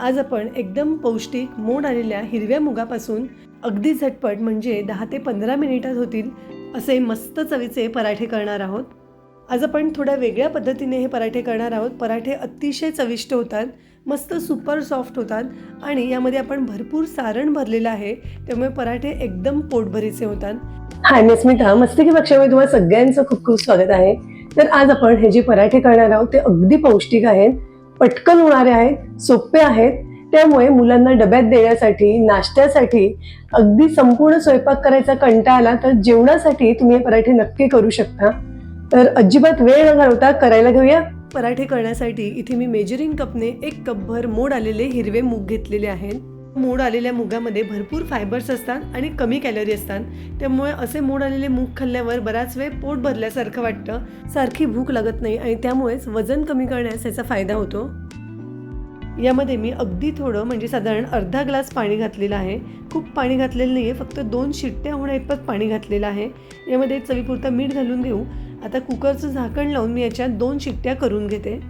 आज आपण एकदम पौष्टिक मोड आलेल्या हिरव्या मुगापासून अगदी झटपट म्हणजे दहा ते पंधरा मिनिटात होतील असे मस्त चवीचे पराठे करणार आहोत. आज आपण थोड्या वेगळ्या पद्धतीने हे पराठे करणार आहोत. पराठे अतिशय चविष्ट होतात मस्त सुपर सॉफ्ट होतात आणि यामध्ये आपण भरपूर सारण भरलेलं आहे त्यामुळे पराठे एकदम पोटभरीचे होतात. हाय मी स्मिता मस्तिकी पक्षामध्ये तुम्हाला सगळ्यांचं खूप खूप स्वागत आहे. तर आज आपण हे जे पराठे करणार आहोत ते अगदी पौष्टिक आहेत. पटकन होणारे आहेत सोपे आहेत. त्यामुळे मुलांना डब्यात देण्यासाठी नाश्त्यासाठी अगदी संपूर्ण स्वयंपाक करायचा कंटाळा आला तर जेवणासाठी तुम्ही हे पराठे नक्की करू शकता. तर अजिबात वेळ न घालवता करायला घेऊया. पराठे करण्यासाठी इथे मी मेजरिंग कपने एक कपभर मोड आलेले हिरवे मूग घेतलेले आहेत. मोड आलेल्या मुगामध्ये भरपूर फायबर्स असतात आणि कमी कॅलरी असतात. त्यामुळे असे मोड आलेले मूग खाल्ल्यावर बराच वेळ पोट भरल्यासारखं वाटतं. सारखी भूक लागत नाही आणि त्यामुळेच वजन कमी करण्यास याचा फायदा होतो. यामध्ये मी अगदी थोडं म्हणजे साधारण अर्धा ग्लास पाणी घातलेलं आहे. खूप पाणी घातलेलं नाही आहे फक्त दोन शिट्ट्या होण्या इतपत पाणी घातलेलं आहे. यामध्ये चवीपुरतं मीठ घालून घेऊ. आता कुकरचं झाकण लावून मी याच्यात दोन शिट्ट्या करून घेते.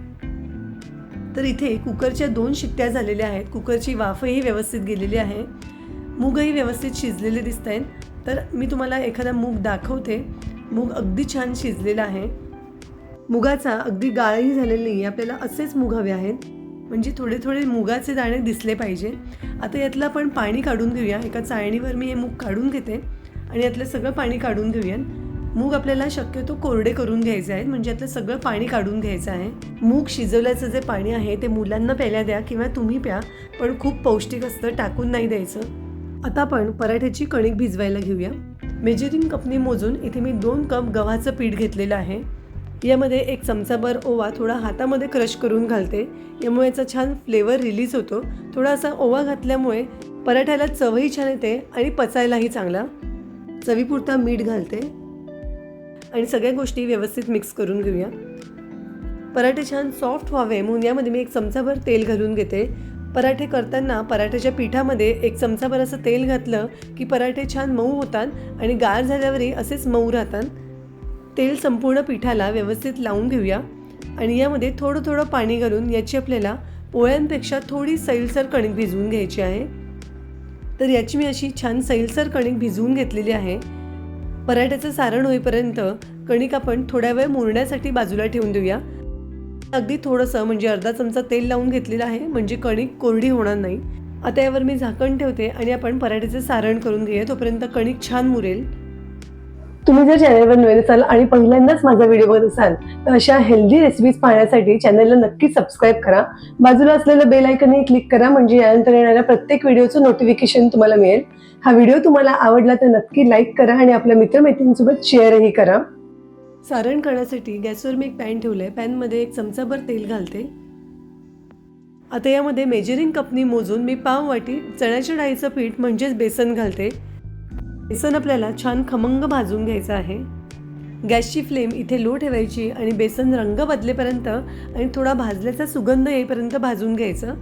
तर इथे कुकरच्या दोन शिट्ट्या झालेल्या आहेत. कुकरची वाफही व्यवस्थित गेलेली आहे. मूगही व्यवस्थित शिजलेले दिसत आहेत तर मी तुम्हाला एखादा मूग दाखवते. मूग अगदी छान शिजलेला आहे. मुगाचा अगदी गाळही झालेला नाही आपल्याला असेच मूग हवे आहेत. म्हणजे थोडे थोडे मुगाचे दाणे दिसले पाहिजे. आता यातलं आपण पाणी काढून घेऊया. एका चाळणीवर मी हे मूग काढून घेते. आणि यातलं सगळं पाणी काढून घेऊया मूग आपल्याला शक्यतो कोरडे करून घ्यायचे आहेत म्हणजे यातलं सगळं पाणी काढून घ्यायचं आहे. मूग शिजवल्याचं जे पाणी आहे ते मुलांना प्यायला द्या किंवा तुम्ही प्या पण खूप पौष्टिक असतं टाकून नाही द्यायचं. आता आपण पराठ्याची कणिक भिजवायला घेऊया. मेजरिंग कपने मोजून इथे मी दोन कप गव्हाचं पीठ घेतलेलं आहे. यामध्ये एक चमचाभर ओवा थोडा हातामध्ये क्रश करून घालते. यामुळे याचा छान फ्लेवर रिलीज होतो. थोडासा ओवा घातल्यामुळे पराठ्याला चवही छान येते आणि पचायलाही चांगला. चवीपुरता मीठ घालते. आणि सगळ्या गोष्टी व्यवस्थित मिक्स करून घेऊया. पराठे छान सॉफ्ट व्हावे म्हणून यामध्ये मी एक चमचाभर तेल घालून घेते. पराठे करताना पराठ्याच्या पिठामध्ये एक चमचाभर असं तेल घातलं की पराठे छान मऊ होतात आणि गार झाल्यावरही असेच मऊ राहतात. तेल संपूर्ण पिठाला व्यवस्थित लावून घेऊया. आणि यामध्ये थोडं थोडं पाणी घालून याची आपल्याला पोळ्यांपेक्षा थोडी सैलसर कणिक भिजवून घ्यायची आहे. तर याची मी अशी छान सैलसर कणिक भिजवून घेतलेली आहे. पराठ्याचं सारण होईपर्यंत कणिक आपण थोड्या वेळ मुरण्यासाठी बाजूला ठेवून देऊया. अगदी थोडंसं म्हणजे अर्धा चमचा तेल लावून घेतलेलं आहे म्हणजे कणिक कोरडी होणार नाही. आता यावर मी झाकण ठेवते आणि आपण पराठ्याचं सारण करून घेऊया तोपर्यंत कणिक छान मुरेल. तुम्ही जर चॅनलवर नवीन असाल आणि पहिल्यांदाच माझा व्हिडिओ बघत असाल तर अशा हेल्दी रेसिपीज पाहण्यासाठी चॅनलला नक्की सबस्क्राईब करा. बाजूला असलेलं बेल आयकनही क्लिक करा म्हणजे यानंतर येणाऱ्या प्रत्येक व्हिडिओचं नोटिफिकेशन तुम्हाला मिळेल. हा व्हिडिओ तुम्हाला आवडला तर नक्की लाईक करा आणि आपल्या मित्रमैत्रिणींसोबत शेअरही करा. सारण करण्यासाठी गॅसवर मी एक पॅन ठेवलं आहे पॅनमध्ये एक चमचाभर तेल घालते. आता यामध्ये मेजरिंग कपनी मोजून मी पाव वाटी चण्याच्या डाळीचं पीठ म्हणजेच बेसन घालते. बेसन आपल्याला छान खमंग भाजून घ्यायचं आहे. गॅसची फ्लेम इथे लो ठेवायची आणि बेसन रंग बदलेपर्यंत आणि थोडा भाजल्याचा सुगंध येईपर्यंत भाजून घ्यायचं.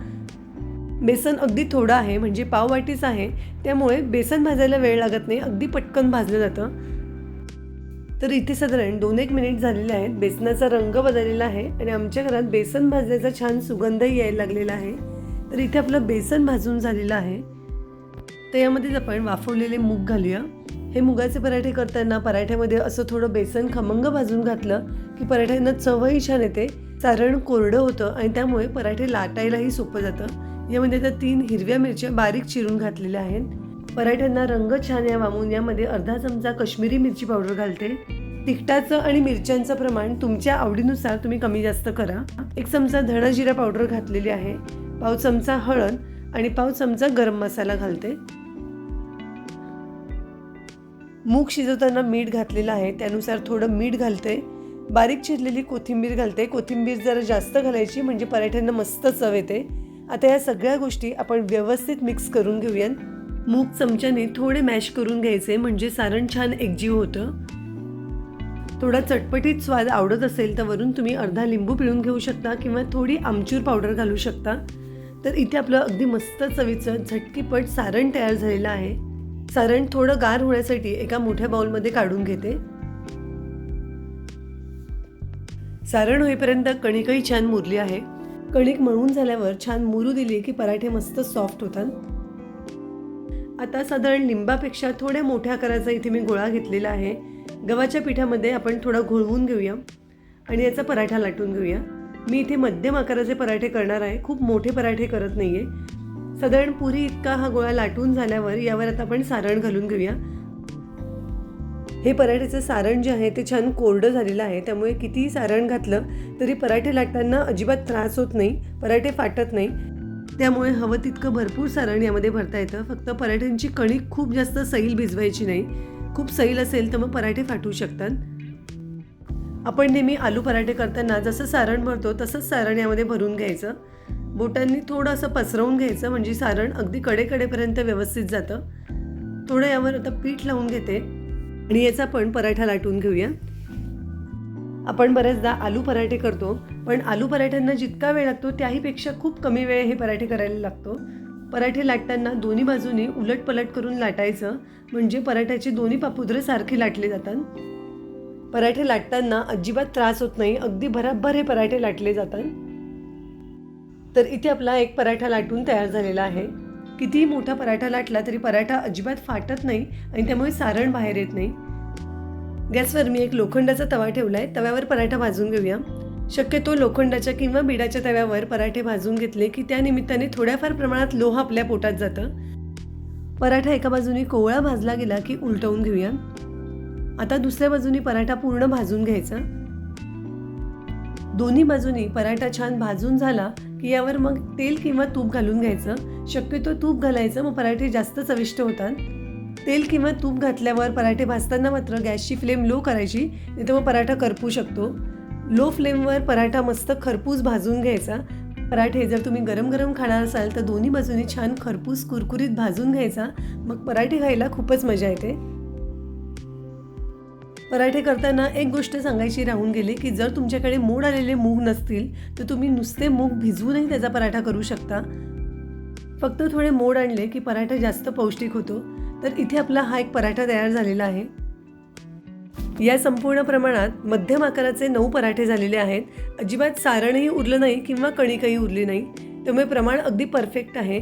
बेसन अगदी थोडं आहे म्हणजे पाववाटीच आहे. त्यामुळे बेसन भाजायला वेळ लागत नाही अगदी पटकन भाजलं जातं. तर इथे साधारण दोन एक मिनिट झालेले आहेत. बेसनाचा रंग बदललेला आहे आणि आमच्या घरात बेसन भाजल्याचा छान सुगंधही यायला लागलेला आहे. तर इथे आपलं बेसन भाजून झालेलं आहे. तर यामध्येच आपण वाफवलेले मूग घालूया. हे मुगाचे पराठे करताना पराठ्यामध्ये असं थोडं बेसन खमंग भाजून घातलं की पराठ्यांना चवही छान येते. सारण कोरडं होतं आणि त्यामुळे पराठे लाटायलाही सोपं जातं. यामध्ये आता तीन हिरव्या मिरच्या बारीक चिरून घातलेल्या आहेत. पराठ्यांना रंग छान या वामून यामध्ये अर्धा चमचा कश्मीरी मिरची पावडर घालते. तिखटाचं आणि मिरच्यांचं प्रमाण तुमच्या आवडीनुसार तुम्ही कमी जास्त करा. एक चमचा धणा जिरा पावडर घातलेली आहे. पाव चमचा हळद आणि पाव चमचा गरम मसाला घालते. मूग शिजवताना मीठ घातलेलं आहे त्यानुसार थोडं मीठ घालते. बारीक चिरलेली कोथिंबीर घालते. कोथिंबीर जरा जास्त घालायची म्हणजे पराठ्यांना मस्त चव येते. आता या सगळ्या गोष्टी आपण व्यवस्थित मिक्स करून घेऊयात. मूग चमच्याने थोडे मॅश करून घ्यायचे म्हणजे सारण छान एकजीव होतं. थोडा चटपटीत स्वाद आवडत असेल तर वरून तुम्ही अर्धा लिंबू पिळून घेऊ शकता किंवा थोडी आमचूर पावडर घालू शकता. तर इथे आपलं अगदी मस्त चवीचं झटकीपट सारण तयार झालेलं आहे. सारण थोडं गार होण्यासाठी एका मोठ्या बाउलमध्ये काढून घेते. सारण होईपर्यंत कणिकही छान मुरली आहे. कणिक मळून झाल्यावर छान मुरू दिली की पराठे मस्त सॉफ्ट होतात. आता साधारण लिंबापेक्षा थोड्या मोठ्या आकाराचा इथे मी गोळा घेतलेला आहे. गव्हाच्या पिठामध्ये आपण थोडा घोळवून घेऊया आणि याचा पराठा लाटून घेऊया. मी इथे मध्यम आकाराचे पराठे करणार आहे. खूप मोठे पराठे करत नाही आहे साधारण पुरी इतका हा गोळा लाटून झाल्यावर यावर आता आपण सारण घालून घेऊया. हे पराठ्याचं सारण जे आहे ते छान कोरडं झालेलं आहे. त्यामुळे कितीही सारण घातलं तरी पराठे लाटताना अजिबात त्रास होत नाही पराठे फाटत नाही. त्यामुळे हवं तितकं भरपूर सारण यामध्ये भरता येतं. फक्त पराठ्यांची कणिक खूप जास्त सैल भिजवायची नाही. खूप सैल असेल तर मग पराठे फाटू शकतात. आपण नेहमी आलू पराठे करताना जसं सारण भरतो तसंच सारण यामध्ये भरून घ्यायचं. बोटांनी थोडंसं पसरवून घ्यायचं म्हणजे सारण अगदी कडेकडेपर्यंत व्यवस्थित जातं. थोडं यावर आता पीठ लावून घेते. आणि याचा पण पराठा लाटून घेऊया. आपण बऱ्याचदा आलू पराठे करतो पण आलू पराठ्यांना जितका वेळ लागतो त्याहीपेक्षा खूप कमी वेळ हे पराठे करायला लागतो. पराठे लाटताना दोन्ही बाजूनी उलट पलट करून लाटायचं म्हणजे पराठ्याची दोन्ही पापुद्रे सारखी लाटले जातात. पराठे लाटताना अजिबात त्रास होत नाही अगदी भराभर हे पराठे लाटले जातात. तर इथे आपला एक पराठा लाटून तयार झालेला आहे. कितीही मोठा पराठा लाटला तरी पराठा अजिबात फाटत नाही आणि त्यामुळे सारण बाहेर येत नाही. गॅसवर मी एक लोखंडाचा तवा ठेवला आहे तव्यावर पराठा भाजून घेऊया. शक्यतो लोखंडाच्या किंवा बिडाच्या तव्यावर पराठे भाजून घेतले की त्या निमित्ताने थोड्याफार प्रमाणात लोह आपल्या पोटात जातं. पराठा एका बाजूने कोवळा भाजला गेला की उलटवून घेऊया. आता दुसऱ्या बाजूनी पराठा पूर्ण भाजून घ्यायचा. दोन्ही बाजूनी पराठा छान भाजून झाला की यावर मग तेल किंवा तूप घालून घ्यायचं. शक्यतो तूप घालायचं मग पराठे जास्त चविष्ट होतात. तेल किंवा तूप घातल्यावर पराठे भाजताना मात्र गॅसची फ्लेम लो करायची नाही तर मग पराठा करपू शकतो. लो फ्लेमवर पराठा मस्त खरपूस भाजून घ्यायचा. पराठे जर तुम्ही गरम गरम खाणार असाल तर दोन्ही बाजूनी छान खरपूस कुरकुरीत भाजून घ्यायचा. मग पराठे खायला खूपच मजा येते. पराठे करताना एक गोष्ट सांगायची राहून गेली की जर तुमच्याकडे मोड आलेले मूग नसतील तर तुम्ही नुसते मूग भिजवूनही त्याचा पराठा करू शकता. फक्त थोडे मोड आणले की पराठा जास्त पौष्टिक होतो. तर इथे आपला हा एक पराठा तयार झालेला आहे. या संपूर्ण प्रमाणात मध्यम आकाराचे नऊ पराठे झालेले आहेत. अजिबात सारणही उरलं नाही किंवा कणिकही उरली नाही. त्यामुळे प्रमाण अगदी परफेक्ट आहे.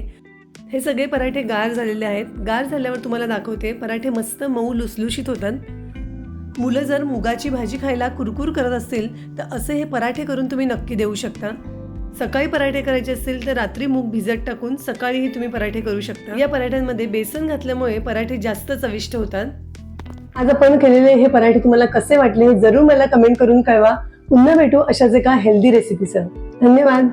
हे सगळे पराठे गार झालेले आहेत. गार झाल्यावर तुम्हाला दाखवते पराठे मस्त मऊ लुसलुशीत होतात. मुलं जर मुगाची भाजी खायला कुरकुर करत असतील तर असे हे पराठे करून तुम्ही नक्की देऊ शकता. सकाळी पराठे करायचे असतील तर रात्री मूग भिजत टाकून सकाळीही तुम्ही पराठे करू शकता. या पराठ्यांमध्ये बेसन घातल्यामुळे पराठे जास्त चविष्ट होतात. आज आपण केलेले हे पराठे तुम्हाला कसे वाटले हे जरूर मला कमेंट करून कळवा. पुन्हा भेटू अशाच एका हेल्दी रेसिपीसह धन्यवाद.